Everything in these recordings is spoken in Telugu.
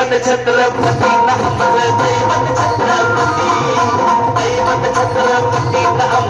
దైవత Chhatrapati నహమర దైవత Chhatrapati దైవత Chhatrapati నహమర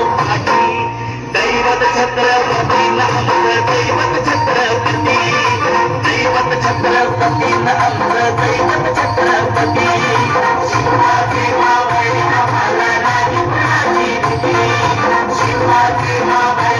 I do my best.